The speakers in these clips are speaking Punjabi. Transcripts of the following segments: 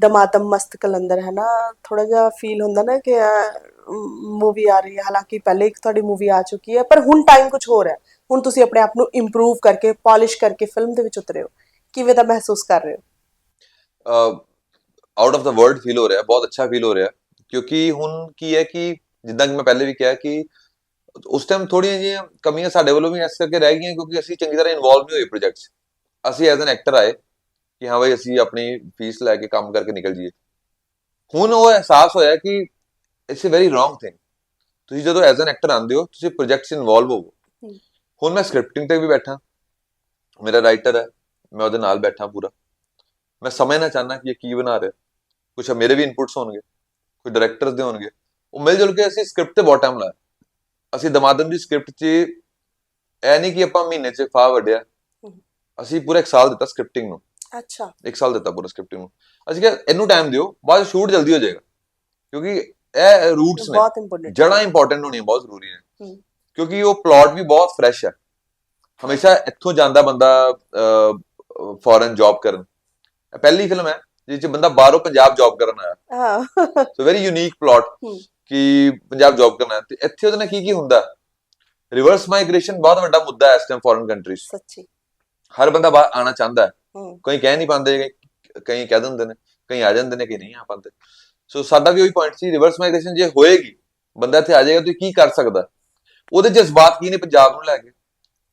ਦਮਾਦਮ ਮਸਤ ਕਲੰਦਰ ਹੈ ਨਾ ਥੋੜਾ ਜਿਹਾ ਫੀਲ ਹੁੰਦਾ ਨਾ ਕਿ ਮੂਵੀ ਆ ਰਹੀ ਹੈ। ਹਾਲਾਂਕਿ ਪਹਿਲੇ ਇੱਕ ਤੁਹਾਡੀ ਮੂਵੀ ਆ ਚੁੱਕੀ ਹੈ, ਪਰ ਹੁਣ ਟਾਈਮ ਕੁਝ ਹੋਰ ਹੈ। ਹੁਣ ਤੁਸੀਂ ਆਪਣੇ ਆਪ ਨੂੰ ਇੰਪਰੂਵ ਕਰਕੇ ਪਾਲਿਸ਼ ਕਰਕੇ ਫਿਲਮ ਦੇ ਵਿੱਚ ਉਤਰੇ ਹੋ। ਕਿਵੇਂ ਦਾ ਮਹਿਸੂਸ ਕਰ ਰਹੇ ਹੋ? Out of the world feel ਹੋ ਰਿਹਾ, ਬਹੁਤ ਅੱਛਾ ਫੀਲ ਹੋ ਰਿਹਾ। ਕਿਉਂਕਿ ਹੁਣ ਕੀ ਹੈ ਕਿ, ਜਿੱਦਾਂ ਕਿ ਮੈਂ ਪਹਿਲੇ ਵੀ ਕਿਹਾ ਕਿ ਉਸ ਟਾਈਮ ਥੋੜੀਆਂ ਜਿਹੀਆਂ ਕਮੀਆਂ ਸਾਡੇ ਵੱਲੋਂ ਵੀ ਇਸ ਕਰਕੇ ਰਹਿ ਗਈਆਂ ਕਿਉਂਕਿ ਅਸੀਂ ਚੰਗੀ ਤਰ੍ਹਾਂ ਇਨਵੋਲਵ ਨਹੀਂ ਹੋਏ ਪ੍ਰੋਜੈਕਟ ਅਸੀਂ ਐਜ਼ ਐਨ ਐਕਟਰ ਆਏ। ਕਿ ਹਾਂ ਬਈ ਅਸੀਂ ਆਪਣੀ ਫੀਸ ਲੈ ਕੇ ਕੰਮ ਕਰਕੇ ਨਿਕਲ ਜਾਈਏ। ਹੁਣ ਉਹ ਅਹਿਸਾਸ ਹੋਇਆ ਕਿ it's a very wrong thing ਤੁਸੀਂ ਜਦੋਂ ਐਜ਼ ਐਨ ਐਕਟਰ ਆਉਂਦੇ ਹੋ ਤੁਸੀਂ ਪ੍ਰੋਜੈਕਟ 'ਚ ਇਨਵੋਲਵ ਹੋਵੋ। ਹੁਣ ਮੈਂ ਸਕ੍ਰਿਪਟਿੰਗ ਤੇ ਵੀ ਬੈਠਾ। ਮੇਰਾ ਰਾਈਟਰ ਹੈ ਮੈਂ ਉਹਦੇ ਨਾਲ ਬੈਠਾ ਪੂਰਾ। ਮੈਂ ਸਮਝਣਾ ਚਾਹਨਾ ਕਿ ਇਹ ਕੀ ਬਣਾ ਰਿਹਾ। ਕੁਝ ਮੇਰੇ ਵੀ ਇਨਪੁਟਸ ਹੋਣਗੇ ਕੋਈ ਡਾਇਰੈਕਟਰਸ ਦੇ ਹੋਣਗੇ। ਉਹ ਮਿਲ ਜੁਲ ਕੇ ਅਸੀਂ ਸਕ੍ਰਿਪਟ ਤੇ ਬਾਟਮ ਲਾਇਆ। ਅਸੀਂ ਦਮਾਦਮ ਦੀ ਸਕ੍ਰਿਪਟ 'ਚ ਐ ਨਹੀਂ ਕਿ ਆਪਾਂ ਮਹੀਨੇ 'ਚ ਫਾ ਹਮ। ਅਸੀਂ ਪੂਰਾ ਇੱਕ ਸਾਲ ਦਿੱਤਾ ਸਕ੍ਰਿਪਟਿੰਗ ਨੂੰ। ਅੱਛਾ। ਇੱਕ ਸਾਲ ਦਿੱਤਾ ਪੂਰਾ ਸਕ੍ਰਿਪਟਿੰਗ ਨੂੰ। ਅਸੀਂ ਕਿਹਾ ਇਹਨੂੰ ਟਾਈਮ ਦਿਓ ਬਾਅਦ ਸ਼ੂਟ ਜਲਦੀ ਹੋ ਜਾਏਗਾ। ਕਿਉਂਕਿ ਇਹ ਰੂਟਸ ਨੇ। ਬਹੁਤ ਇੰਪੋਰਟੈਂਟ ਜੜਾਂ ਇੰਪੋਰਟੈਂਟ ਹੋਣੀਆਂ ਬਹੁਤ ਜ਼ਰੂਰੀ ਨੇ। ਕਿਉਂਕਿ ਉਹ ਪਲਾਟ ਵੀ ਬਹੁਤ ਫਰੈਸ਼ ਹੈ ਹਮੇਸ਼ਾ ਇੱਥੋਂ ਜਾਂਦਾ ਬੰਦਾ ਫੋਰਨ ਜੌਬ ਕਰਨ। ਪਹਿਲੀ ਫਿਲਮ ਹੈ ਜਿਸ 'ਚ ਬੰਦਾ ਬਾਹਰੋਂ ਪੰਜਾਬ ਜੌਬ ਕਰਨ ਆਇਆ। ਹਾਂ। So very unique plot. ਕਿ ਪੰਜਾਬ ਜੌਬ ਕਰਨਾ ਤੇ ਇੱਥੇ ਉਹਦੇ ਨਾਲ ਕੀ ਕੀ ਹੁੰਦਾ? ਰਿਵਰਸ ਮਾਈਗ੍ਰੇਸ਼ਨ ਬਹੁਤ ਵੱਡਾ ਮੁੱਦਾ ਹੈ ਇਸ ਟਾਈਮ ਫੋਰਨ ਕੰਟਰੀਜ਼ ਸੱਚੀ। ਹਰ ਬੰਦਾ ਬਾਹਰ ਆਣਾ ਚਾਹੁੰਦਾ ਹੂੰ। ਕੋਈ ਕਹਿ ਨਹੀਂ ਪਾਉਂਦੇ, ਕਈ- ਕਹਿ ਦਿੰਦੇ ਨੇ, ਕਈ ਆ ਜਾਂਦੇ ਨੇ ਕਿ ਨਹੀਂ ਆ ਪਾਉਂਦੇ। ਸੋ ਸਾਡਾ ਵੀ ਉਹੀ ਪੁਆਇੰਟ ਸੀ ਰਿਵਰਸ ਮਾਈਗ੍ਰੇਸ਼ਨ ਜੇ ਹੋਏਗੀ, ਬੰਦਾ ਇੱਥੇ ਆ ਜਾਏਗਾ ਤੇ ਕੀ ਕਰ ਸਕਦਾ? ਉਹਦੇ ਜਜ਼ਬਾਤ ਕੀ ਨੇ ਪੰਜਾਬ ਨੂੰ ਲੈ ਕੇ?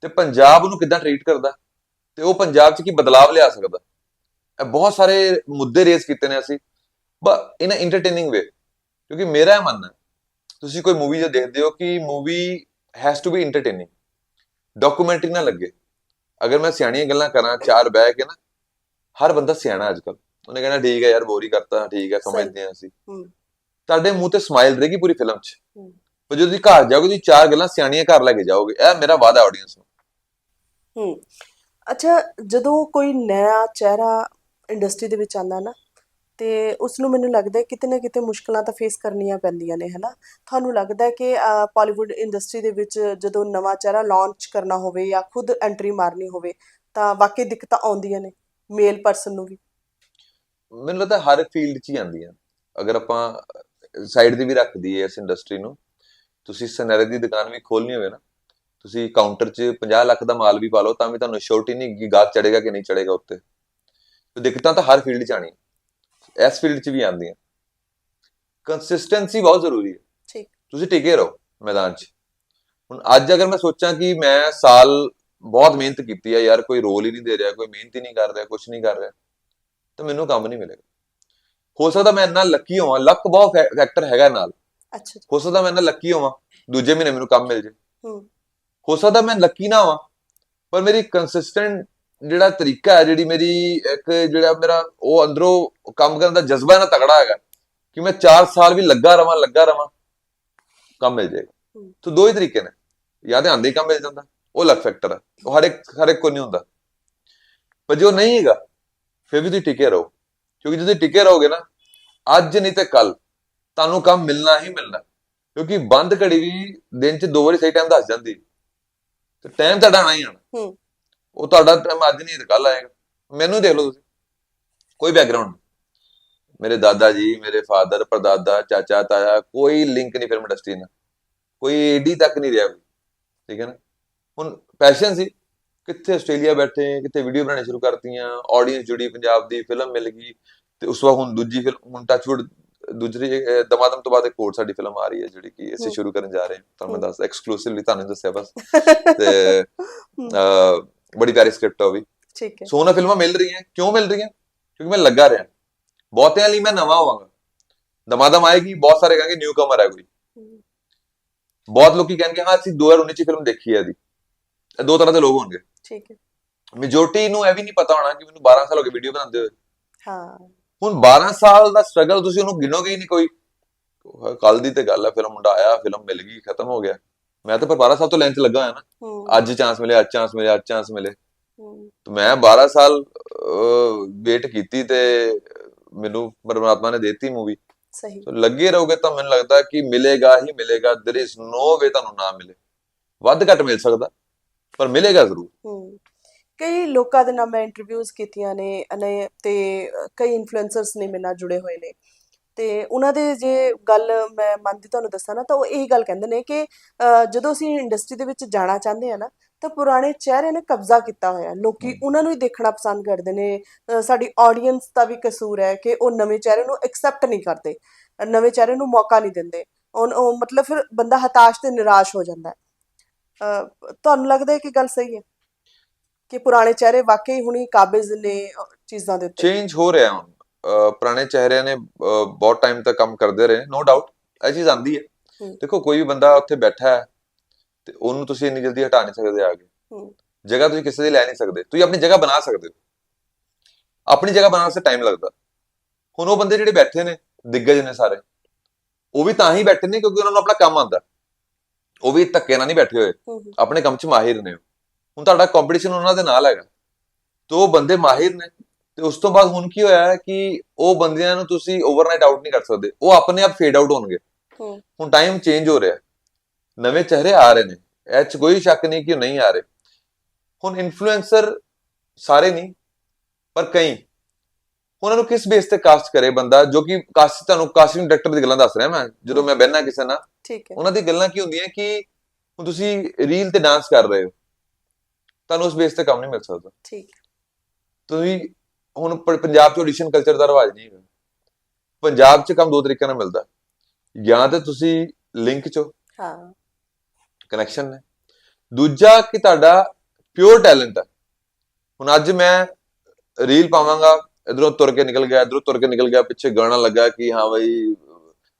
ਤੇ ਪੰਜਾਬ ਨੂੰ ਕਿੱਦਾਂ ਟ੍ਰੀਟ ਕਰਦਾ? ਤੇ ਉਹ ਪੰਜਾਬ 'ਚ ਕੀ ਬਦਲਾਵ ਲਿਆ ਸਕਦਾ? ਇਹ ਬਹੁਤ ਸਾਰੇ ਮੁੱਦੇ ਰੇਜ਼ ਕੀਤੇ ਨੇ ਅਸੀਂ ਬਟ ਇਨ ਅ ਐਂਟਰਟੇਨਿੰਗ ਵੇ ਕਿਉਂਕਿ ਮੇਰਾ ਇਹ ਮੰਨਣਾ, ਤੁਸੀਂ ਕੋਈ ਮੂਵੀ ਜੇ ਦੇਖਦੇ ਹੋ ਕਿ movie has to be entertaining documentary ਨਾ ਲੱਗੇ। ਅਗਰ ਮੈਂ ਸਿਆਣੀਆਂ ਗੱਲਾਂ ਕਰਾਂ ਚਾਰ ਬਹਿ ਕੇ ਨਾ ਹਰ ਬੰਦਾ ਸਿਆਣਾ ਅੱਜ ਕੱਲ ਉਹਨੇ ਕਹਿਣਾ ਠੀਕ ਹੈ ਯਾਰ ਬੋਰੀ ਕਰਤਾ ਠੀਕ ਹੈ ਸਮਝਦੇ ਹਾਂ ਅਸੀਂ। ਤੁਹਾਡੇ ਮੂੰਹ ਤੇ ਸਮਾਈਲ ਰਹੇਗੀ ਪੂਰੀ ਫਿਲਮ 'ਚ। ਪਰ ਜਦੋਂ ਤੁਸੀਂ ਘਰ ਜਾਓਗੇ ਤੁਸੀਂ ਚਾਰ ਗੱਲਾਂ ਸਿਆਣੀਆਂ ਘਰ ਲੈ ਕੇ ਜਾਓਗੇ। ਇਹ ਮੇਰਾ ਵਾਅਦਾ ਆਡੀਅנס ਨੂੰ। ਹੂੰ। ਅੱਛਾ ਜਦੋਂ ਕੋਈ ਨਇਆ ਚਿਹਰਾ ਇੰਡਸਟਰੀ ਦੇ ਵਿੱਚ ਆਉਂਦਾ ਨਾ ਤੇ ਉਸ ਨੂੰ ਮੈਨੂੰ ਲੱਗਦਾ ਕਿਤੇ ਨਾ ਕਿਤੇ ਮੁਸ਼ਕਲਾਂ ਤਾਂ ਫੇਸ ਕਰਨੀਆਂ ਪੈਂਦੀਆਂ ਨੇ, ਹਨਾ? ਤੁਹਾਨੂੰ ਲੱਗਦਾ ਕਿ ਪਾਲੀਵੁੱਡ ਇੰਡਸਟਰੀ ਦੇ ਵਿੱਚ ਜਦੋਂ ਨਵਾਂ ਚਿਹਰਾ ਲਾਂਚ ਕਰਨਾ ਹੋਵੇ ਜਾਂ ਖੁਦ ਐਂਟਰੀ ਮਾਰਨੀ ਹੋਵੇ, ਤਾਂ ਵਾਕਈ ਦਿੱਕਤਾਂ ਆਉਂਦੀਆਂ ਨੇ ਮੇਲ ਪਰਸਨ ਨੂੰ ਵੀ। ਮੈਨੂੰ ਲੱਗਦਾ ਹਰ ਫੀਲਡ 'ਚ ਹੀ ਆਉਂਦੀਆਂ। ਅਗਰ ਆਪਾਂ ਸਾਈਡ ਦੀ ਵੀ ਰੱਖ ਦਈਏ ਇਸ ਇੰਡਸਟਰੀ ਨੂੰ, ਤੁਸੀਂ ਸਨੈਰੇ ਦੀ ਦੁਕਾਨ ਵੀ ਖੋਲਣੀ ਹੋਵੇ ਨਾ, ਤੁਸੀਂ ਕਾਊਂਟਰ 'ਚ 50 ਲੱਖ ਦਾ ਮਾਲ ਵੀ ਪਾ ਲਓ, ਤਾਂ ਵੀ ਤੁਹਾਨੂੰ ਸ਼ੋਰਟੀ ਨਹੀਂ, ਕਿ ਗਾਹਕ ਚੜੇਗਾ ਕਿ ਨਹੀਂ ਚੜੇਗਾ ਉੱਤੇ। ਤੇ ਦਿੱਕਤਾਂ ਤਾਂ ਹਰ ਫੀਲਡ 'ਚ ਆਣੀਆਂ ਇਸ ਫੀਲਡ 'ਚ ਵੀ ਆਉਂਦੀਆਂ। ਕੰਸਿਸਟੈਂਸੀ ਬਹੁਤ ਜ਼ਰੂਰੀ ਹੈ। ਠੀਕ। ਤੁਸੀਂ ਟਿਕੇ ਰਹੋ ਮੈਦਾਨ 'ਚ। ਹੁਣ ਅੱਜ ਅਗਰ ਮੈਂ ਸੋਚਾਂ ਕਿ ਮੈਂ ਸਾਲ ਬਹੁਤ ਮਿਹਨਤ ਕੀਤੀ ਹੈ ਯਾਰ ਕੋਈ ਰੋਲ ਹੀ ਨਹੀਂ ਦੇ ਰਿਹਾ ਕੋਈ ਮਿਹਨਤ ਹੀ ਨਹੀਂ ਕਰ ਰਿਹਾ ਕੁਝ ਨਹੀਂ ਕਰ ਰਿਹਾ ਤਾਂ ਮੈਨੂੰ ਕੰਮ ਨਹੀਂ ਮਿਲੇਗਾ। ਹੋ ਸਕਦਾ ਮੈਂ ਇੰਨਾ ਲੱਕੀ ਹੋਵਾਂ ਲੱਕ ਬਹੁਤ ਫੈਕਟਰ ਹੈਗਾ ਨਾਲ। ਅੱਛਾ ਹੋ ਸਕਦਾ ਮੈਂ ਇੰਨਾ ਲੱਕੀ ਹੋਵਾਂ ਦੂਜੇ ਮਹੀਨੇ ਮੈਨੂੰ ਕੰਮ ਮਿਲ ਜੇ। ਹੂੰ। ਹੋ ਸਕਦਾ ਮੈਂ ਲੱਕੀ ਨਾ ਹੋਵਾਂ ਪਰ ਮੇਰੀ ਕੰਸਿਸਟੈਂਟ ਜਿਹੜਾ ਤਰੀਕਾ ਹੈ ਜਿਹੜੀ ਮੇਰੀ ਇੱਕ ਜਿਹੜਾ ਮੇਰਾ ਉਹ ਅੰਦਰੋਂ ਕੰਮ ਕਰਨ ਦਾ ਜਜ਼ਬਾ ਨਾ ਤਗੜਾ ਹੈਗਾ ਕਿ ਮੈਂ 4 ਸਾਲ ਵੀ ਲੱਗਾ ਰਵਾਂ ਲੱਗਾ ਰਵਾਂ ਕੰਮ ਮਿਲ ਜਾਏਗਾ। ਤਾਂ ਦੋ ਹੀ ਤਰੀਕੇ ਨੇ। ਜਾਂ ਤੇ ਆਂਦੇ ਕੰਮ ਮਿਲ ਜਾਂਦਾ ਉਹ ਲੱਕ ਫੈਕਟਰ ਹੈ ਉਹ ਹਰ ਇੱਕ ਹਰ ਇੱਕ ਕੋ ਨਹੀਂ ਹੁੰਦਾ। ਪਰ ਜੋ ਨਹੀਂ ਹੈਗਾ ਫਿਰ ਵੀ ਤੁਸੀਂ ਟਿਕੇ ਰਹੋ। ਕਿਉਂਕਿ ਜਦੋਂ ਤੁਸੀਂ ਟਿਕੇ ਰਹੋਗੇ ਨਾ ਅੱਜ ਨਹੀਂ ਤੇ ਕੱਲ ਤੁਹਾਨੂੰ ਕੰਮ ਮਿਲਣਾ ਹੀ ਮਿਲਣਾ। ਕਿਉਂਕਿ ਬੰਦ ਘੜੀ ਵੀ ਦਿਨ 'ਚ ਦੋ ਵਾਰੀ ਸਹੀ ਟਾਈਮ ਦੱਸ ਜਾਂਦੀ। ਤੇ ਟਾਈਮ ਤੁਹਾਡਾ ਆਣਾ ਹੀ ਆਣਾ ਹੂੰ। ਉਹ ਤੁਹਾਡਾ ਟਾਈਮ ਅੱਜ ਨਹੀਂ ਤੇ ਕੱਲ ਆਏਗਾ। ਮੈਨੂੰ ਦੇਖ ਲਓ ਤੁਸੀਂ। ਕੋਈ ਬੈਕਗ੍ਰਾਉਂਡ ਮੇਰੇ ਦਾਦਾ ਜੀ ਮੇਰੇ ਫਾਦਰ ਪਰਦਾਦਾ ਚਾਚਾ ਤਾਇਆ ਕੋਈ ਲਿੰਕ ਨਹੀਂ ਫਿਲਮ ਇੰਡਸਟਰੀ ਨਾਲ। ਕੋਈ ਏਡੀ ਤੱਕ ਨਹੀਂ ਰਿਹਾ ਠੀਕ ਹੈ ਨਾ? ਹੁਣ ਪੈਸ਼ਨ ਸੀ। ਕਿੱਥੇ ਆਸਟ੍ਰੇਲੀਆ ਬੈਠੇ ਕਿੱਥੇ ਵੀਡੀਓ ਬਣਾਉਣੀ ਸ਼ੁਰੂ ਕਰਤੀਆਂ ਆਡੀਅנס ਜੁੜੀ ਪੰਜਾਬ ਦੀ ਫਿਲਮ ਮਿਲ ਗਈ ਤੇ ਉਸ ਵਾਰ ਹੁਣ ਦੂਜੀ ਫਿਲਮ ਹੁਣ ਟੱਚਵੁੱਡ ਦੂਜੀ ਦਮਾਦਮ ਤੋਂ ਬਾਅਦ ਇੱਕ ਹੋਰ ਸਾਡੀ ਫਿਲਮ ਆ ਰਹੀ ਹੈ ਜਿਹੜੀ ਕਿ ਅਸੀਂ। ਸ਼ੁਰੂ ਕਰਨ ਜਾ ਰਹੇ ਹਾਂ। ਤੁਹਾਨੂੰ। ਮੈਂ ਦੱਸ ਐਕਸਕਲੂਸਿਵਲੀ ਤੁਹਾਨੂੰ ਦੱਸਿਆ ਬਸ। ਤੇ ਬੜੀ ਪਿਆਰੀ ਸਕ੍ਰਿਪਟ ਆ ਉਹ ਵੀ। ਠੀਕ ਹੈ। ਸੋਨਾ ਫਿਲਮਾਂ ਮਿਲ ਰਹੀਆਂ ਕਿਉਂ ਮਿਲ ਰਹੀਆਂ? ਕਿਉਂਕਿ ਮੈਂ ਲੱਗਾ ਰਿਹਾ। ਬਹੁਤਿਆਂ ਲਈ ਮੈਂ ਨਵਾਂ ਹੋਵਾਂਗਾ। ਦਮਾਦਮ ਆਏਗੀ ਬਹੁਤ ਸਾਰੇ ਕਹਾਂਗੇ ਨਿਊ ਕਮਰ ਹੈ। ਕੋਈ ਬਹੁਤ ਲੋਕੀ ਕਹਿਣਗੇ ਹਾਂ ਅਸੀਂ 2019 ਚ ਫਿਲਮ ਦੇਖੀ ਹੈ ਇਹ ਦੋ ਤਰ੍ਹਾਂ ਦੇ ਲੋਕ ਹੋਣਗੇ। ਠੀਕ ਹੈ। ਮੈਜੋਰਟੀ ਨੂੰ ਇਹ ਵੀ ਨਹੀਂ ਪਤਾ ਹੋਣਾ ਕਿ ਮੈਨੂੰ 12 ਸਾਲ ਹੋ ਗਏ ਵੀਡੀਓ ਬਣਾਉਂਦੇ ਹੋਏ। ਹਾਂ। ਹੁਣ 12 ਸਾਲ ਦਾ ਸਟਰਗਲ ਤੁਸੀਂ ਉਹਨੂੰ ਗਿਣੋਗੇ ਹੀ ਨਹੀਂ ਕੋਈ। ਕੱਲ ਦੀ ਤੇ ਗੱਲ ਹੈ ਫਿਲਮ ਮੁੰਡਾ ਆਇਆ ਫਿਲਮ ਮਿਲ ਗਈ ਖਤਮ ਹੋ ਗਿਆ। ਮੈਂ ਤਾਂ ਪਰ 12 ਸਾਲ ਤੋਂ ਲਾਈਨ 'ਚ ਲੱਗਾ ਹੋਇਆ ਨਾ। ਅੱਜ ਚਾਂਸ ਮਿਲੇ ਅੱਜ ਚਾਂਸ ਮਿਲੇ ਅੱਜ ਚਾਂਸ ਮਿਲੇ। ਤੇ ਮੈਂ 12 ਸਾਲ ਵੇਟ ਕੀਤੀ ਤੇ ਮੈਨੂੰ ਪਰਮਾਤਮਾ ਨੇ ਦੇਤੀ ਮੂਵੀ ਸਹੀ। ਲੱਗੇ ਰਹੋਗੇ ਤਾਂ ਮੈਨੂੰ ਲੱਗਦਾ ਕਿ ਮਿਲੇਗਾ ਹੀ ਮਿਲੇਗਾ there is no way ਤੁਹਾਨੂੰ ਨਾ ਮਿਲੇ। ਵੱਧ ਘੱਟ ਮਿਲ ਸਕਦਾ ਪਰ ਮਿਲੇਗਾ ਜ਼ਰੂਰ। ਕਈ ਲੋਕਾਂ ਦੇ ਨਾਲ ਮੈਂ ਇੰਟਰਵਿਊਜ਼ ਕੀਤੀਆਂ ਨੇ ਨੇ ਤੇ ਕਈ ਇਨਫਲੂਐਂਸਰਸ ਨੇ ਮੇਰੇ ਨਾਲ ਜੁੜੇ ਹੋਏ ਨੇ। ਤੇ ਉਹਨਾਂ ਦੇ ਜੇ ਗੱਲ ਮੈਂ ਮਨ ਦੀ ਤੁਹਾਨੂੰ ਦੱਸਾਂ ਨਾ ਤਾਂ ਉਹ ਇਹੀ ਗੱਲ ਕਹਿੰਦੇ ਨੇ ਕਿ ਜਦੋਂ ਅਸੀਂ ਇੰਡਸਟਰੀ ਦੇ ਵਿੱਚ ਜਾਣਾ ਚਾਹੁੰਦੇ ਆ ਨਾ ਤਾਂ ਪੁਰਾਣੇ ਚਿਹਰੇ ਨੇ ਕਬਜ਼ਾ ਕੀਤਾ ਹੋਇਆ। ਲੋਕੀ। ਉਹਨਾਂ ਨੂੰ ਹੀ ਦੇਖਣਾ ਪਸੰਦ ਕਰਦੇ ਨੇ। ਸਾਡੀ ਆਡੀਅנס ਦਾ ਵੀ ਕਸੂਰ ਹੈ ਕਿ ਉਹ ਨਵੇਂ ਚਿਹਰੇ ਨੂੰ ਐਕਸੈਪਟ ਨਹੀਂ ਕਰਦੇ। ਨਵੇਂ ਚਿਹਰੇ ਨੂੰ ਮੌਕਾ ਨਹੀਂ ਦਿੰਦੇ। ਉਹ ਮਤਲਬ ਫਿਰ ਬੰਦਾ ਹਤਾਸ਼ ਤੇ ਨਿਰਾਸ਼ ਹੋ ਜਾਂਦਾ ਹੈ। ਤੁਹਾਨੂੰ ਲੱਗਦਾ ਹੈ ਕਿ ਗੱਲ ਸਹੀ ਹੈ? ਕਿ ਪੁਰਾਣੇ ਚਿਹਰੇ ਵਾਕਈ ਹੁਣੀ ਕਾਬਿਜ਼ ਨੇ ਚੀਜ਼ਾਂ ਦੇ ਉੱਤੇ? ਚੇਂਜ ਹੋ ਰਿਹਾ ਹੁਣ। ਪੁਰਾਣੇ ਚਿਹਰਿਆਂ ਨੇ ਬਹੁਤ ਟਾਈਮ ਤੱਕ ਕੰਮ ਕਰਦੇ ਰਹੇ ਨੋ ਡਾਊਟ ਇਹ ਚੀਜ਼ ਆਂਦੀ ਹੈ। ਦੇਖੋ ਕੋਈ ਵੀ ਬੰਦਾ ਉੱਥੇ ਬੈਠਾ ਹੈ ਤੇ ਉਹਨੂੰ ਤੁਸੀਂ ਇੰਨੀ ਜਲਦੀ ਹਟਾ ਨਹੀਂ ਸਕਦੇ ਆ ਕੇ ਹੂੰ। ਜਗ੍ਹਾ ਤੁਸੀਂ ਕਿਸੇ ਦੀ ਲੈ ਨਹੀਂ ਸਕਦੇ। ਤੁਸੀਂ ਆਪਣੀ ਜਗ੍ਹਾ ਬਣਾ ਸਕਦੇ ਹੋ। ਆਪਣੀ ਜਗ੍ਹਾ ਬਣਾਉਣ ਵਾਸਤੇ ਟਾਈਮ ਲੱਗਦਾ। ਹੁਣ ਉਹ ਬੰਦੇ ਜਿਹੜੇ ਬੈਠੇ ਨੇ ਦਿੱਗਜ ਨੇ ਸਾਰੇ ਉਹ ਵੀ ਤਾਂ ਹੀ ਬੈਠੇ ਨੇ ਕਿਉਂਕਿ ਉਹਨਾਂ ਨੂੰ ਆਪਣਾ ਕੰਮ ਆਂਦਾ ਉਹ ਵੀ ਧੱਕੇ ਨਾਲ ਨਹੀਂ ਬੈਠੇ ਹੋਏ। ਆਪਣੇ ਕੰਮ 'ਚ ਮਾਹਿਰ ਨੇ। ਹੁਣ ਤੁਹਾਡਾ ਕੰਪੀਟੀਸ਼ਨ ਉਹਨਾਂ ਦੇ ਨਾਲ ਹੈਗਾ। ਤੇ ਉਹ ਬੰਦੇ ਮਾਹਿਰ ਨੇ। ਤੇ ਉਸ ਤੋਂ ਬਾਅਦ ਹੁਣ ਕੀ ਹੋਇਆ ਕਿ ਉਹ ਬੰਦਿਆਂ ਨੂੰ ਤੁਸੀਂ ਓਵਰਨਾਈਟ ਆਊਟ ਨਹੀਂ ਕਰ ਸਕਦੇ। ਉਹ ਆਪਣੇ ਆਪ ਫੇਡ ਆਊਟ ਹੋਣਗੇ। ਹੂੰ। ਹੁਣ ਟਾਈਮ ਚੇਂਜ ਹੋ ਰਿਹਾ। ਨਵੇਂ ਚਿਹਰੇ ਆ ਰਹੇ ਨੇ। ਇਹ 'ਚ ਕੋਈ ਸ਼ੱਕ ਨਹੀਂ ਕਿ ਉਹ ਨਹੀਂ ਆ ਰਹੇ। ਹੁਣ ਇਨਫਲੂਐਂਸਰ ਸਾਰੇ ਨਹੀਂ ਪਰ ਕਈ। ਉਹਨਾਂ ਨੂੰ ਕਿਸ ਬੇਸ ਤੇ ਕਾਸਟ ਕਰੇ ਬੰਦਾ? ਜੋ ਕਿ ਕਾਸਟ ਤੁਹਾਨੂੰ ਕਾਸਟਿੰਗ ਡਾਇਰੈਕਟਰ ਦੀ ਗੱਲਾਂ ਦੱਸ ਰਿਹਾ ਮੈਂ। ਜਦੋਂ ਮੈਂ ਬਹਿਣਾ ਕਿਸੇ ਨਾਲ ਠੀਕ ਹੈ। ਉਹਨਾਂ ਦੀ ਗੱਲਾਂ ਕੀ ਹੁੰਦੀਆਂ ਕਿ ਹੁਣ ਤੁਸੀਂ ਰੀਲ ਤੇ ਡਾਂਸ ਕਰ ਰਹੇ ਹੋ। ਤੁਹਾਨੂੰ ਉਸ ਬੇਸ ਤੇ ਕੰਮ ਨਹੀਂ ਮਿਲ ਸਕਦਾ। ਠੀਕ। ਤੁਸੀਂ ਹੁਣ ਪੰਜਾਬ 'ਚ ਆਡੀਸ਼ਨ ਕਲਚਰ ਦਾ ਰਿਵਾਜ ਨਹੀਂ ਹੈਗਾ। ਪੰਜਾਬ 'ਚ ਕੰਮ ਦੋ ਤਰੀਕੇ ਨਾਲ ਮਿਲਦਾ। ਜਾਂ ਤੇ ਤੁਸੀਂ ਲਿੰਕ 'ਚ ਹਾਂ। ਕਨੈਕਸ਼ਨ ਨੇ। ਦੂਜਾ ਕਿ ਤੁਹਾਡਾ ਪਿਓਰ ਟੈਲੈਂਟ ਹੈ ਹੁਣ ਅੱਜ ਮੈਂ ਰੀਲ ਪਾਵਾਂਗਾ ਇਧਰੋਂ ਤੁਰ ਕੇ ਨਿਕਲ ਗਿਆ ਇਧਰੋਂ ਤੁਰ ਕੇ ਨਿਕਲ ਗਿਆ ਪਿੱਛੇ ਗਾਣਾ ਲੱਗਾ ਕਿ ਹਾਂ ਬਈ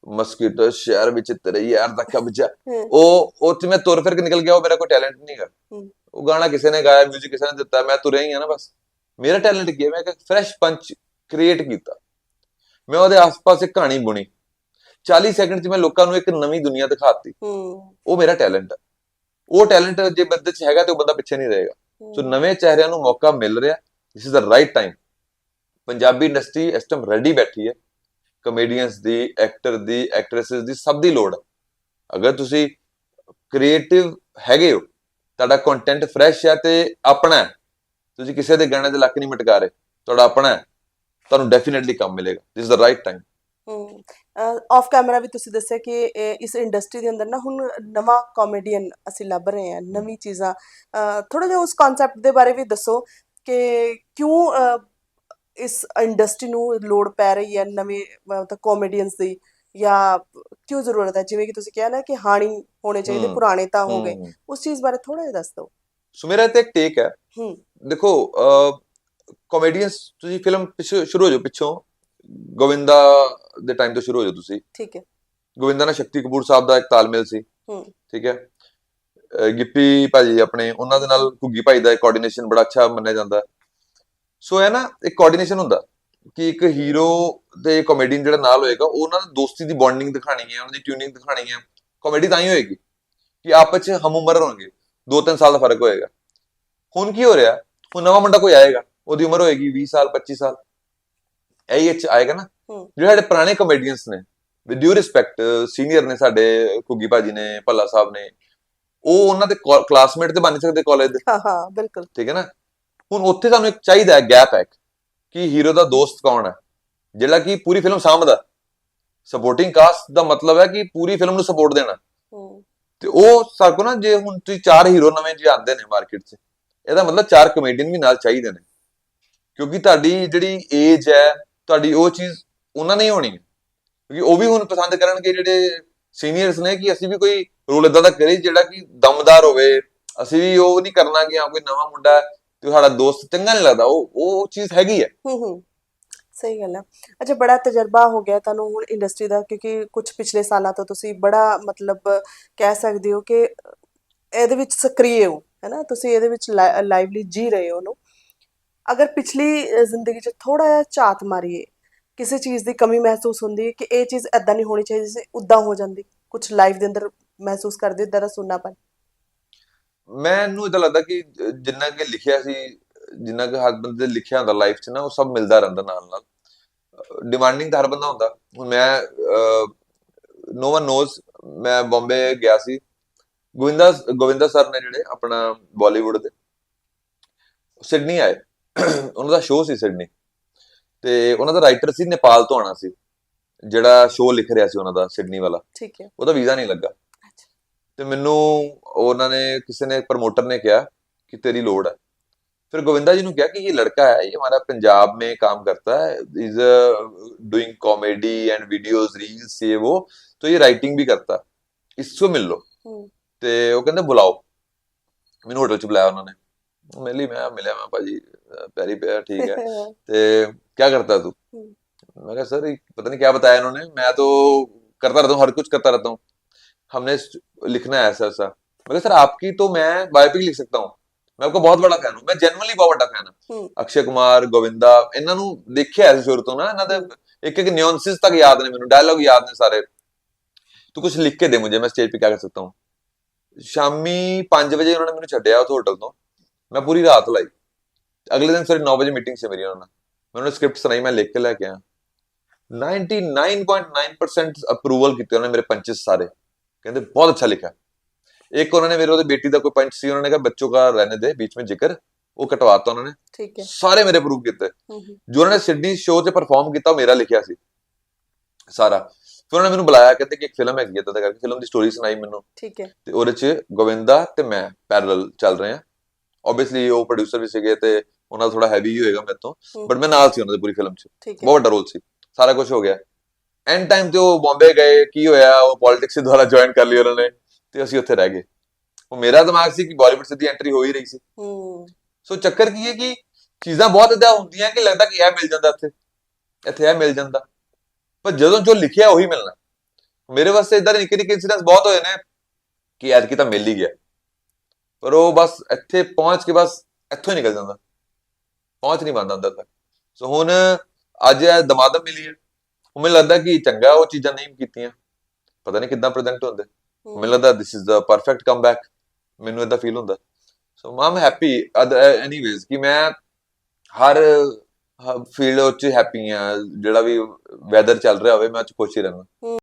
ਮਸਕੀਟੋ ਸ਼ਹਿਰ ਵਿੱਚ ਤੇਰੇ ਯਾਰ ਦਾ ਕਬਜ਼ਾ ਉਹ ਉਹ ਤੇ ਮੈਂ ਤੁਰ ਫਿਰ ਕੇ ਨਿਕਲ ਗਿਆ ਉਹ ਮੇਰਾ ਕੋਈ ਟੈਲੈਂਟ ਨਹੀਂ ਹੈਗਾ। ਉਹ ਗਾਣਾ ਕਿਸੇ ਨੇ ਗਾਇਆ 뮤직 ਕਿਸੇ ਨੇ ਦਿੱਤਾ ਮੈਂ ਤੁਰਿਆ ਹੀ ਆ ਨਾ ਬਸ। ਮੇਰਾ ਟੈਲੈਂਟ ਕੀ ਹੈ ਮੈਂ ਇੱਕ ਫਰੈਸ਼ ਪੰਚ ਕ੍ਰੀਏਟ ਕੀਤਾ। ਮੈਂ ਉਹਦੇ ਆਸ-ਪਾਸ ਇੱਕ ਕਹਾਣੀ ਬੁਣੀ। 40 ਸੈਕਿੰਡ 'ਚ ਮੈਂ ਲੋਕਾਂ ਨੂੰ ਇੱਕ ਨਵੀਂ ਦੁਨੀਆ ਦਿਖਾਤੀ। ਹੂੰ। ਉਹ ਮੇਰਾ ਟੈਲੈਂਟ ਹੈ। ਉਹ ਟੈਲੈਂਟ ਜੇ ਬੰਦੇ 'ਚ ਹੈਗਾ ਤੇ ਉਹ ਬੰਦਾ ਪਿੱਛੇ ਨਹੀਂ ਰਹੇਗਾ। ਸੋ ਨਵੇਂ ਚਿਹਰਿਆਂ ਨੂੰ ਮੌਕਾ ਮਿਲ ਰਿਹਾ। This is the right time Punjabi industry ਇਸ ਟਾਈਮ ਰੈਡੀ ਬੈਠੀ ਹੈ। ਕਮੇਡੀਅਨਸ ਦੀ ਐਕਟਰ ਦੀ ਐਕਟ੍ਰੈਸਸ ਦੀ ਸਭ ਦੀ ਲੋੜ ਹੈ। ਅਗਰ ਤੁਸੀਂ ਕ੍ਰੀਏਟਿਵ ਹੈਗੇ ਹੋ ਤੁਹਾਡਾ ਕੰਟੈਂਟ ਫਰੈਸ਼ ਹੈ ਤੇ ਆਪਣਾ ਹੈ। ਤੁਸੀਂ ਕਿਸੇ ਦੇ ਗਾਣੇ ਦੇ ਲੱਕ ਨਹੀਂ ਮਟਕਾ ਰਹੇ ਤੁਹਾਡਾ ਆਪਣਾ ਹੈ। ਤੁਹਾਨੂੰ ਡੈਫੀਨਿਟਲੀ ਕੰਮ ਮਿਲੇਗਾ। This is the right time off camera ਵੀ ਤੁਸੀਂ ਦੱਸਿਆ ਕਿ ਇਹ- ਇਸ ਇੰਡਸਟਰੀ ਦੇ ਅੰਦਰ ਨਾ ਹੁਣ ਨਵਾਂ ਕਾਮੇਡੀਅਨ ਅਸੀਂ ਲੱਭ ਰਹੇ ਹਾਂ ਨਵੀਂ ਚੀਜ਼ਾਂ। ਥੋੜਾ ਜਿਹਾ ਉਸ ਕਨਸੈਪਟ ਦੇ ਬਾਰੇ ਵੀ ਦੱਸੋ ਕਿ ਕਿਉਂ ਇਸ ਇੰਡਸਟਰੀ ਨੂੰ ਲੋੜ ਪੈ ਰਹੀ ਹੈ ਨਵੇਂ ਮਤਲਬ ਕਾਮੇਡੀਅਨਸ ਦੀ ਜਾਂ ਕਿਉਂ ਜ਼ਰੂਰਤ ਹੈ? ਜਿਵੇਂ ਕਿ ਤੁਸੀਂ ਕਿਹਾ ਨਾ ਕਿ ਹਾਣੀ ਹੋਣੇ ਚਾਹੀਦੇ। ਪੁਰਾਣੇ ਤਾਂ ਹੋ ਗਏ। ਉਸ ਚੀਜ਼ ਬਾਰੇ ਥੋੜਾ ਜਿਹਾ ਦੱਸ ਦਿਓ। ਸੋ ਮੇਰਾ ਤੇ ਇੱਕ ਟੇਕ ਹੈ। ਹੂੰ। ਦੇਖੋ ਕਾਮੇਡੀਅਨਸ ਤੁਸੀਂ ਫਿਲਮ ਪਿੱਛੇ ਸ਼ੁਰੂ ਹੋ ਜਾਓ ਪਿੱਛੋਂ। ਗੋਵਿੰਦਾ ਦੇ ਟਾਈਮ ਤੋਂ ਸ਼ੁਰੂ ਹੋ ਜਾਓ ਤੁਸੀਂ। ਠੀਕ ਹੈ। ਗੋਵਿੰਦਾ ਨਾਲ ਸ਼ਕਤੀ ਕਪੂਰ ਸਾਹਿਬ ਦਾ ਇੱਕ ਤਾਲਮੇਲ ਸੀ। ਹੂੰ। ਠੀਕ ਹੈ। ਗਿੱਪੀ ਭਾਜੀ ਆਪਣੇ ਉਹਨਾਂ ਦੇ ਨਾਲ ਘੁੱਗੀ ਭਾਈ ਦਾ ਕੋਆਰਡੀਨੇਸ਼ਨ ਬੜਾ ਅੱਛਾ ਮੰਨਿਆ ਜਾਂਦਾ। ਸੋ ਹੈ ਨਾ ਇੱਕ ਕੋਆਰਡੀਨੇਸ਼ਨ ਹੁੰਦਾ ਕਿ ਇੱਕ ਹੀਰੋ ਤੇ ਕਾਮੇਡੀਅਨ ਜਿਹੜਾ ਨਾਲ ਹੋਏਗਾ ਉਹ ਉਹਨਾਂ ਦੀ ਦੋਸਤੀ ਦੀ ਬੌਂਡਿੰਗ ਦਿਖਾਣੀ ਹੈ ਉਹਨਾਂ ਦੀ ਟਿਊਨਿੰਗ ਦਿਖਾਣੀ ਹੈ। ਕਾਮੇਡੀ ਤਾਂ ਹੀ ਹੋਏਗੀ ਕਿ ਆਪਸ ਚ ਹਮ ਉਮਰ ਹੋਣਗੇ। 2-3 ਸਾਲ ਦਾ ਫ਼ਰਕ ਹੋਏਗਾ। ਹੁਣ ਕੀ ਹੋ ਰਿਹਾ? ਹੁਣ ਨਵਾਂ ਮੁੰਡਾ ਕੋਈ ਆਏਗਾ ਉਹਦੀ ਉਮਰ ਹੋਏਗੀ 20 ਸਾਲ 25 ਸਾਲ। ਇਹੀ ਚ ਆਏਗਾ ਨਾ। ਜਿਹੜੇ ਸਾਡੇ ਪੁਰਾਣੇ ਕਮੇਡੀਅਨਸ ਨੇ ਵਿਦ ਡਿਊ ਰਿਸਪੈਕਟ ਸੀਨੀਅਰ ਨੇ ਸਾਡੇ ਘੁੱਗੀ ਭਾਜੀ ਨੇ ਭੱਲਾ ਸਾਹਿਬ ਨੇ ਉਹ ਉਹਨਾਂ ਦੇ ਕਲਾਸਮੇਟ ਤੇ ਬਣ ਸਕਦੇ ਕਾਲਜ ਦੇ। ਹਾਂ ਹਾਂ ਬਿਲਕੁਲ। ਠੀਕ ਹੈ ਨਾ? ਹੁਣ ਉੱਥੇ ਸਾਨੂੰ ਇੱਕ ਚਾਹੀਦਾ ਹੈ ਗੈਪ ਹੈ ਕਿ ਹੀਰੋ ਦਾ ਦੋਸਤ ਕੌਣ ਹੈ ਜਿਹੜਾ ਕਿ ਪੂਰੀ ਫਿਲਮ ਸਾਂਭਦਾ ਸਪੋਰਟਿੰਗ ਕਾਸਟ ਦਾ ਮਤਲਬ ਹੈ ਕਿ ਪੂਰੀ ਫਿਲਮ ਨੂੰ ਸਪੋਰਟ ਦੇਣਾ। ਤੇ ਉਹ ਸਾਡੇ ਕੋਲ ਨਾ ਜੇ ਹੁਣ ਤੁਸੀਂ ਚਾਰ ਹੀਰੋ ਨਵੇਂ ਜੇ ਆਉਂਦੇ ਨੇ ਮਾਰਕੀਟ 'ਚ ਇਹਦਾ ਮਤਲਬ ਚਾਰ ਕਮੇਡੀਅਨ ਵੀ ਨਾਲ ਚਾਹੀਦੇ ਨੇ। ਕਿਉਂਕਿ ਤੁਹਾਡੀ ਜਿਹੜੀ ਏਜ ਹੈ, ਤੁਹਾਡੀ ਉਹ ਚੀਜ਼ ਉਹਨਾਂ ਨੇ ਹੋਣੀ ਹੈ। ਕਿਉਂਕਿ ਉਹ ਵੀ ਹੁਣ ਪਸੰਦ ਕਰਨਗੇ ਜਿਹੜੇ ਸੀਨੀਅਰਸ ਨੇ ਕਿ ਅਸੀਂ ਵੀ ਕੋਈ ਰੋਲ ਇਦਾਂ ਦਾ ਕਰੀਏ ਜਿਹੜਾ ਕਿ ਦਮਦਾਰ ਹੋਵੇ। ਅਸੀਂ ਵੀ ਉਹ ਨਹੀਂ ਕਰਨਾ ਕਿ ਹਾਂ, ਕੋਈ ਨਵਾਂ ਮੁੰਡਾ ਤੇ ਸਾਡਾ ਦੋਸਤ ਚੰਗਾ ਨਹੀਂ ਲੱਗਦਾ। ਉਹ ਉਹ ਚੀਜ਼ ਹੈਗੀ ਹੈ। ਹੂੰ ਹੂੰ। ਸਹੀ ਗੱਲ ਹੈ। ਅੱਛਾ, ਬੜਾ ਤਜਰਬਾ ਹੋ ਗਿਆ ਤੁਹਾਨੂੰ ਹੁਣ ਇੰਡਸਟਰੀ ਦਾ ਕਿਉਂਕਿ ਕੁਝ ਪਿਛਲੇ ਸਾਲਾਂ ਤੋਂ ਤੁਸੀਂ ਬੜਾ ਮਤਲਬ ਕਹਿ ਸਕਦੇ ਹੋ ਕਿ ਇਹਦੇ ਵਿੱਚ ਸਕਰੀਏ ਹੋ ਹੈਨਾ, ਤੁਸੀਂ ਇਹਦੇ ਵਿੱਚ ਲਾਈਵਲੀ ਜੀ ਰਹੇ ਹੋ ਉਹਨੂੰ। ਅਗਰ ਪਿਛਲੀ ਜ਼ਿੰਦਗੀ 'ਚ ਥੋੜਾ ਜਿਹਾ ਝਾਤ ਮਾਰੀਏ, ਕਿਸੇ ਚੀਜ਼ ਦੀ ਕਮੀ ਮਹਿਸੂਸ ਹੁੰਦੀ ਹੈ ਕਿ ਇਹ ਚੀਜ਼ ਐਦਾਂ ਨਹੀਂ ਹੋਣੀ ਚਾਹੀਦੀ ਸੀ ਉਦਾਂ ਹੋ ਜਾਂਦੀ ਕੁਝ ਲਾਈਫ ਦੇ ਅੰਦਰ ਮਹਿਸੂਸ ਕਰਦੇ ਇਦਾਂ ਦਾ ਸੁਣਨਾਪਨ ਮੈਨੂੰ ਇਦਾਂ ਲੱਗਦਾ ਕਿ ਜਿੰਨਾ ਕਿ ਲਿਖਿਆ ਸੀ, ਜਿੰਨਾ ਕਿ ਹਰ ਬੰਦੇ ਲਿਖਿਆ ਹੁੰਦਾ ਲਾਈਫ 'ਚ ਨਾ, ਉਹ ਸਭ ਮਿਲਦਾ ਰਹਿੰਦਾ ਨਾਲ ਨਾਲ। ਡਿਮਾਂਡਿੰਗ ਤਾਂ ਹਰ ਬੰਦਾ ਹੁੰਦਾ। ਹੁਣ ਮੈਂ ਨੋ ਵਨ ਨੋਜ਼ ਮੈਂ ਬੰਬੇ ਗਿਆ ਸੀ ਗੋਇੰਦਾ ਗੋਵਿੰਦਾ ਸਰ ਨੇ ਜਿਹੜੇ ਆਪਣਾ ਬਾਲੀਵੁੱਡ ਦੇ ਸਿਡਨੀ ਆਏ। ਉਹਨਾਂ ਦਾ ਸ਼ੋਅ ਸੀ ਸਿਡਨੀ ਤੇ ਉਹਨਾਂ ਦਾ ਰਾਈਟਰ ਸੀ ਨੇਪਾਲ ਤੋਂ ਆਣਾ ਸੀ। ਜਿਹੜਾ ਸ਼ੋਅ ਲਿਖ ਰਿਹਾ ਸੀ ਉਹਨਾਂ ਦਾ ਸਿਡਨੀ ਵਾਲਾ। ਠੀਕ ਹੈ। ਉਹਦਾ ਵੀਜ਼ਾ ਨਹੀਂ ਲੱਗਾ। ਤੇ ਮੈਨੂੰ ਉਹਨਾਂ ਨੇ ਕਿਸੇ ਨੇ ਪ੍ਰਮੋਟਰ ਨੇ ਕਿਹਾ ਕਿ ਤੇਰੀ ਲੋੜ ਹੈ। फिर गोविंदा जी ने कहा कि ये लड़का है ये हमारा पंजाब में काम करता है is doing comedy and videos reels ये वो तो ये राइटिंग भी करता है इसको मिल लो ਤੇ ਉਹ ਕਹਿੰਦੇ ਬੁਲਾਓ ਮੈਨੂੰ ਹੋਟਲ ਚ ਬੁਲਾਇਆ ਉਹਨਾਂ ਨੇ ਮਿਲ ਲਈ ਮੈਂ ਮਿਲਿਆ ਮੈਂ ਭਾਜੀ ਅਹ ਪੈਰੀ ਪਿਆ ਠੀਕ है ਤੇ क्या करता है तू हम्म। मैं कहा सर ये पता नहीं क्या बताया इन्होंने मैं तो करता रहता हूँ हर कुछ करता रहता हूँ हमने स- लिखना है ऐसा ऐसा मैं कहा सर आपकी तो मैं बायोपिक लिख सकता हूँ मैं आपका बहुत बड़ा फैन हूँ मैं जेनवनली बहुत बड़ा फैन हम्म। ਹਾਂ ਅਕਸ਼ੇ ਕੁਮਾਰ ਗੋਵਿੰਦਾ ਇਹਨਾਂ ਨੂੰ ਦੇਖਿਆ ਸੀ ਸ਼ੁਰੂ ਤੋਂ ਨਾ ਇਹਨਾਂ ਦੇ ਇੱਕ ਇੱਕ ਨਿਊਐਂਸਸ ਤੱਕ ਯਾਦ ਨੇ ਮੈਨੂੰ ਡਾਇਲੌਗ ਯਾਦ ਨੇ ਸਾਰੇ ਤੂੰ ਕੁਝ ਲਿਖ ਕੇ ਦੇ ਮੁਝੇ ਮੈਂ ਸਟੇਜ पे क्या कर सकता हूँ ਸ਼ਾਮੀ 5 ਵਜੇ ਉਹਨਾਂ ਨੇ ਮੈਨੂੰ ਛੱਡਿਆ ਉਹ ਹੋਟਲ ਤੋਂ। ਮੈਂ ਪੂਰੀ ਰਾਤ ਲਾਈ। ਅਗਲੇ ਦਿਨ ਸਵੇਰੇ 9 ਵਜੇ ਮੀਟਿੰਗ ਸੀ ਮੇਰੀ ਉਹਨਾਂ ਨਾਲ। ਮੈਂ ਉਹਨਾਂ ਨੂੰ ਸਕ੍ਰਿਪਟ ਸੁਣਾਈ ਮੈਂ ਲਿਖ ਕੇ ਲੈ ਕੇ ਆਇਆ। 99.9% ਅਪਰੂਵਲ ਕੀਤੀ ਉਹਨਾਂ ਨੇ ਮੇਰੇ ਪੰਚਸ ਸਾਰੇ। ਕਹਿੰਦੇ ਬਹੁਤ ਅੱਛਾ ਲਿਖਿਆ। ਇੱਕ ਉਹਨਾਂ ਨੇ ਮੇਰੇ ਉਹਦੇ ਬੇਟੀ ਦਾ ਕੋਈ ਪੰਚ ਸੀ ਉਹਨਾਂ ਨੇ ਕਿਹਾ ਬੱਚੋ ਦਾ ਰਹਿਣੇ ਦੇ ਵਿੱਚ ਵਿੱਚ ਜ਼ਿਕਰ। ਉਹ ਕਟਵਾਤਾ ਉਹਨਾਂ ਨੇ। ਠੀਕ ਹੈ। ਸਾਰੇ ਮੇਰੇ ਅਪਰੂਵ ਕੀਤੇ। ਜੋ ਉਹਨਾਂ ਨੇ ਸਿਡਨੀ ਸ਼ੋਅ 'ਚ ਪਰਫਾਰਮ ਕੀਤਾ ਉਹ ਮੇਰਾ ਲਿਖਿਆ ਸੀ। ਸਾਰਾ। ਫਿਰ ਉਹਨਾਂ ਨੇ ਮੈਨੂੰ ਬੁਲਾਇਆ ਕਹਿੰਦੇ ਕਿ ਇੱਕ ਫਿਲਮ ਹੈਗੀ ਹੈ ਤਾਂ ਕਰਕੇ ਫਿਲਮ ਦੀ ਸਟੋਰੀ ਸੁਣਾਈ ਮੈਨੂੰ। ਠੀਕ ਹੈ। ਤੇ ਉਹਦੇ 'ਚ ਗੋਵਿੰਦਾ ਤੇ ਮੈਂ ਪੈਰਲਲ ਚੱਲ ਰਹੇ ਹਾਂ। ਆਬਵੀਅਸਲੀ ਉਹ ਪ੍ਰੋਡਿਊਸਰ ਵੀ ਸੀਗੇ ਤੇ ਉਹਨਾਂ ਦਾ ਥੋੜਾ ਹੈਵੀ ਹੋਏਗਾ ਮੇਰੇ ਤੋਂ। ਬਟ ਮੈਂ ਨਾਲ ਸੀ ਉਹਨਾਂ ਦੇ ਪੂਰੀ ਫਿਲਮ 'ਚ। ਬਹੁਤ ਵੱਡਾ ਰੋਲ ਸੀ। ਸਾਰਾ ਕੁਝ ਹੋ ਗਿਆ। ਐਂਡ ਟਾਈਮ ਤੇ ਉਹ ਬੰਬੇ ਗਏ ਕੀ ਹੋਇਆ ਉਹ ਪੋਲਿਟਿਕਸ ਦੁਆਰਾ ਜੁਆਇਨ ਕਰ ਲਈ ਉਹਨਾਂ ਨੇ ਤੇ ਅਸੀਂ ਉੱਥੇ ਰਹਿ ਗਏ। ਉਹ ਮੇਰਾ ਦਿਮਾਗ ਸੀ ਕਿ ਬਾਲੀਵੁੱਡ ਸਿੱਧੀ ਐਂਟਰੀ ਹੋ ਹੀ ਰਹੀ ਸੀ। ਹੂੰ। ਸੋ ਚੱਕਰ ਕੀ ਹੈ ਕਿ ਚੀਜ਼ਾਂ ਬਹੁਤ ਇਦਾਂ ਹੁੰਦੀਆਂ ਕਿ ਲੱਗਦਾ ਕਿ ਇਹ ਮਿਲ ਜਾਂਦਾ ਇੱਥੇ। ਇੱਥੇ ਇਹ ਮਿਲ ਜਾਂਦਾ। ਪਰ ਜਦੋਂ ਜੋ ਲਿਖਿਆ ਉਹੀ ਮਿਲਣਾ। ਮੇਰੇ ਵਾਸਤੇ ਇਦਾਂ ਨਿੱਕੇ ਨਿੱਕੇ ਇਨਸੀਡੈਂਟਸ ਬਹੁਤ ਹੋਏ ਨੇ ਕਿ ਯਾਰ ਕੀ ਤਾਂ ਮਿਲ ਹੀ ਗਿਆ। ਪਰ ਉਹ ਬਸ ਇੱਥੇ ਪਹੁੰਚ ਕੇ ਬਸ ਇੱਥੋਂ ਹੀ ਨਿਕਲ ਜਾਂਦਾ। ਪਹੁੰਚ ਨਹੀਂ ਪਾਉਂਦਾ ਅੰਦਰ ਤੱਕ। ਸੋ ਹੁਣ ਅੱਜ ਇਹ ਦਮਾਦਮ ਮਿਲੀ ਹੈ। ਉਹ ਮੈਨੂੰ ਲੱਗਦਾ ਕਿ ਚੰਗਾ ਉਹ ਚੀਜ਼ਾਂ ਨਹੀਂ ਕੀਤੀਆਂ। ਪਤਾ ਨਹੀਂ ਕਿੱਦਾਂ ਪ੍ਰੈਜ਼ੈਂਟ ਹੁੰਦੇ। ਮੈਨੂੰ ਲੱਗਦਾ this is the perfect comeback ਮੈਨੂੰ ਇਦਾਂ ਫੀਲ ਹੁੰਦਾ। ਸੋ ਆਮ ਹੈਪੀ ਐਨੀਵੇਜ਼ ਕਿ ਮੈਂ ਹਰ ਫੀਲਡ ਵਿੱਚ ਹੈਪੀ ਆ ਜਿਹੜਾ ਵੀ ਵੈਦਰ ਚੱਲ ਰਿਹਾ ਹੋਵੇ, ਮੈਂ ਉਹ ਖੁਸ਼ ਹੀ ਰਹਿੰਦਾ